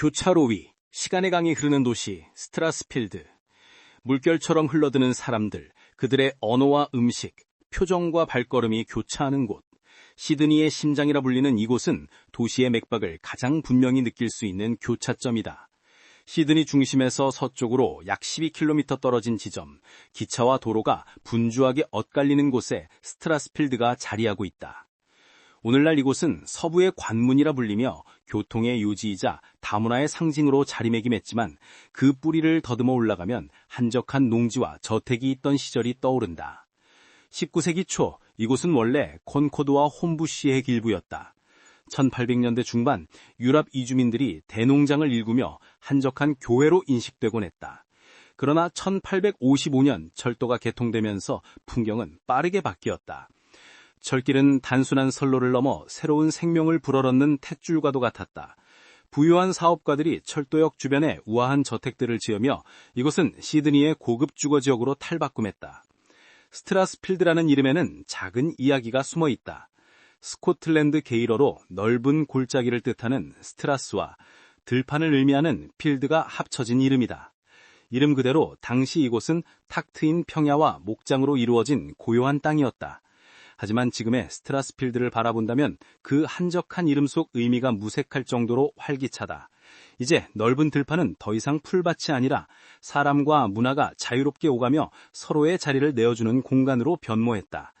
교차로 위, 시간의 강이 흐르는 도시 스트라스필드. 물결처럼 흘러드는 사람들, 그들의 언어와 음식, 표정과 발걸음이 교차하는 곳. 시드니의 심장이라 불리는 이곳은 도시의 맥박을 가장 분명히 느낄 수 있는 교차점이다. 시드니 중심에서 서쪽으로 약 12km 떨어진 지점, 기차와 도로가 분주하게 엇갈리는 곳에 스트라스필드가 자리하고 있다. 오늘날 이곳은 서부의 관문이라 불리며 교통의 요지이자 다문화의 상징으로 자리매김했지만 그 뿌리를 더듬어 올라가면 한적한 농지와 저택이 있던 시절이 떠오른다. 19세기 초 이곳은 원래 콘코드와 홈부시의 길부였다. 1800년대 중반 유럽 이주민들이 대농장을 일구며 한적한 교회로 인식되곤 했다. 그러나 1855년 철도가 개통되면서 풍경은 빠르게 바뀌었다. 철길은 단순한 선로를 넘어 새로운 생명을 불어넣는 탯줄과도 같았다. 부유한 사업가들이 철도역 주변에 우아한 저택들을 지으며 이곳은 시드니의 고급 주거 지역으로 탈바꿈했다. 스트라스필드라는 이름에는 작은 이야기가 숨어 있다. 스코틀랜드 게일어로 넓은 골짜기를 뜻하는 스트라스와 들판을 의미하는 필드가 합쳐진 이름이다. 이름 그대로 당시 이곳은 탁 트인 평야와 목장으로 이루어진 고요한 땅이었다. 하지만 지금의 스트라스필드를 바라본다면 그 한적한 이름 속 의미가 무색할 정도로 활기차다. 이제 넓은 들판은 더 이상 풀밭이 아니라 사람과 문화가 자유롭게 오가며 서로의 자리를 내어주는 공간으로 변모했다.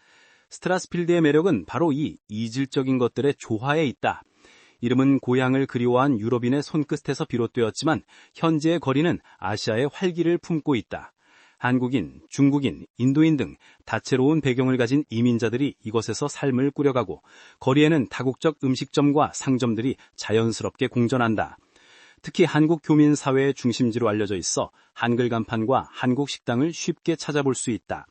스트라스필드의 매력은 바로 이 이질적인 것들의 조화에 있다. 이름은 고향을 그리워한 유럽인의 손끝에서 비롯되었지만 현재의 거리는 아시아의 활기를 품고 있다. 한국인, 중국인, 인도인 등 다채로운 배경을 가진 이민자들이 이곳에서 삶을 꾸려가고 거리에는 다국적 음식점과 상점들이 자연스럽게 공존한다. 특히 한국 교민 사회의 중심지로 알려져 있어 한글 간판과 한국 식당을 쉽게 찾아볼 수 있다.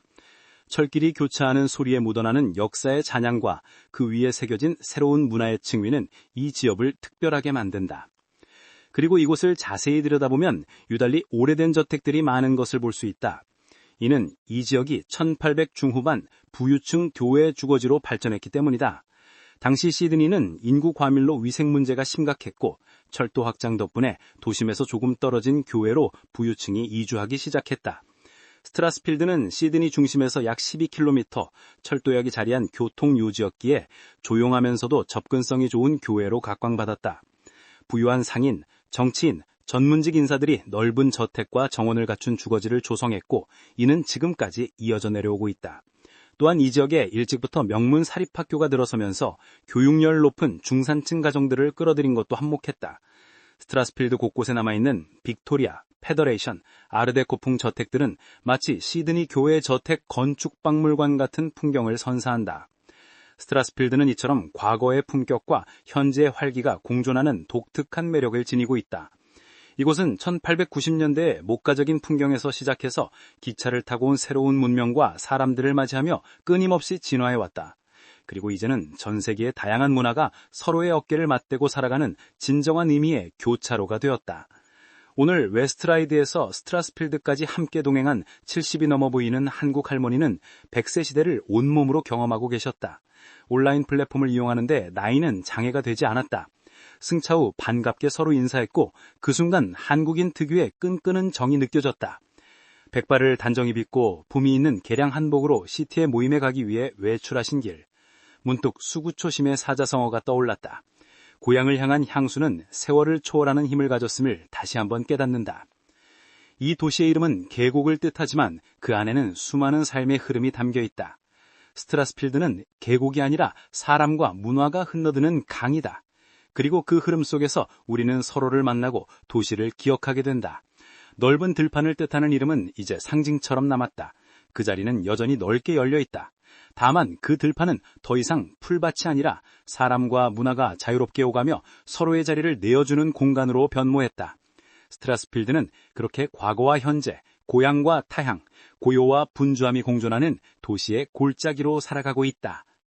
철길이 교차하는 소리에 묻어나는 역사의 잔향과 그 위에 새겨진 새로운 문화의 층위는 이 지역을 특별하게 만든다. 그리고 이곳을 자세히 들여다보면 유달리 오래된 저택들이 많은 것을 볼 수 있다. 이는 이 지역이 1800 중후반 부유층 교외 주거지로 발전했기 때문이다. 당시 시드니는 인구 과밀로 위생 문제가 심각했고 철도 확장 덕분에 도심에서 조금 떨어진 교외로 부유층이 이주하기 시작했다. 스트라스필드는 시드니 중심에서 약 12km 철도역이 자리한 교통 요지였기에 조용하면서도 접근성이 좋은 교외로 각광받았다. 부유한 상인, 정치인, 전문직 인사들이 넓은 저택과 정원을 갖춘 주거지를 조성했고 이는 지금까지 이어져 내려오고 있다. 또한 이 지역에 일찍부터 명문 사립학교가 들어서면서 교육열 높은 중산층 가정들을 끌어들인 것도 한몫했다. 스트라스필드 곳곳에 남아있는 빅토리아, 페더레이션, 아르데코풍 저택들은 마치 시드니 교회 저택 건축 박물관 같은 풍경을 선사한다. 스트라스필드는 이처럼 과거의 품격과 현재의 활기가 공존하는 독특한 매력을 지니고 있다. 이곳은 1890년대에 목가적인 풍경에서 시작해서 기차를 타고 온 새로운 문명과 사람들을 맞이하며 끊임없이 진화해왔다. 그리고 이제는 전 세계의 다양한 문화가 서로의 어깨를 맞대고 살아가는 진정한 의미의 교차로가 되었다. 오늘 웨스트라이드에서 스트라스필드까지 함께 동행한 70이 넘어 보이는 한국 할머니는 100세 시대를 온몸으로 경험하고 계셨다. 온라인 플랫폼을 이용하는데 나이는 장애가 되지 않았다. 승차 후 반갑게 서로 인사했고 그 순간 한국인 특유의 끈끈한 정이 느껴졌다. 백발을 단정히 빗고 붐이 있는 개량 한복으로 시티의 모임에 가기 위해 외출하신 길. 문득 수구초심의 사자성어가 떠올랐다. 고향을 향한 향수는 세월을 초월하는 힘을 가졌음을 다시 한번 깨닫는다. 이 도시의 이름은 계곡을 뜻하지만 그 안에는 수많은 삶의 흐름이 담겨 있다. 스트라스필드는 계곡이 아니라 사람과 문화가 흘러드는 강이다. 그리고 그 흐름 속에서 우리는 서로를 만나고 도시를 기억하게 된다. 넓은 들판을 뜻하는 이름은 이제 상징처럼 남았다. 그 자리는 여전히 넓게 열려 있다. 다만 그 들판은 더 이상 풀밭이 아니라 사람과 문화가 자유롭게 오가며 서로의 자리를 내어주는 공간으로 변모했다. 스트라스필드는 그렇게 과거와 현재, 고향과 타향, 고요와 분주함이 공존하는 도시의 골짜기로 살아가고 있다.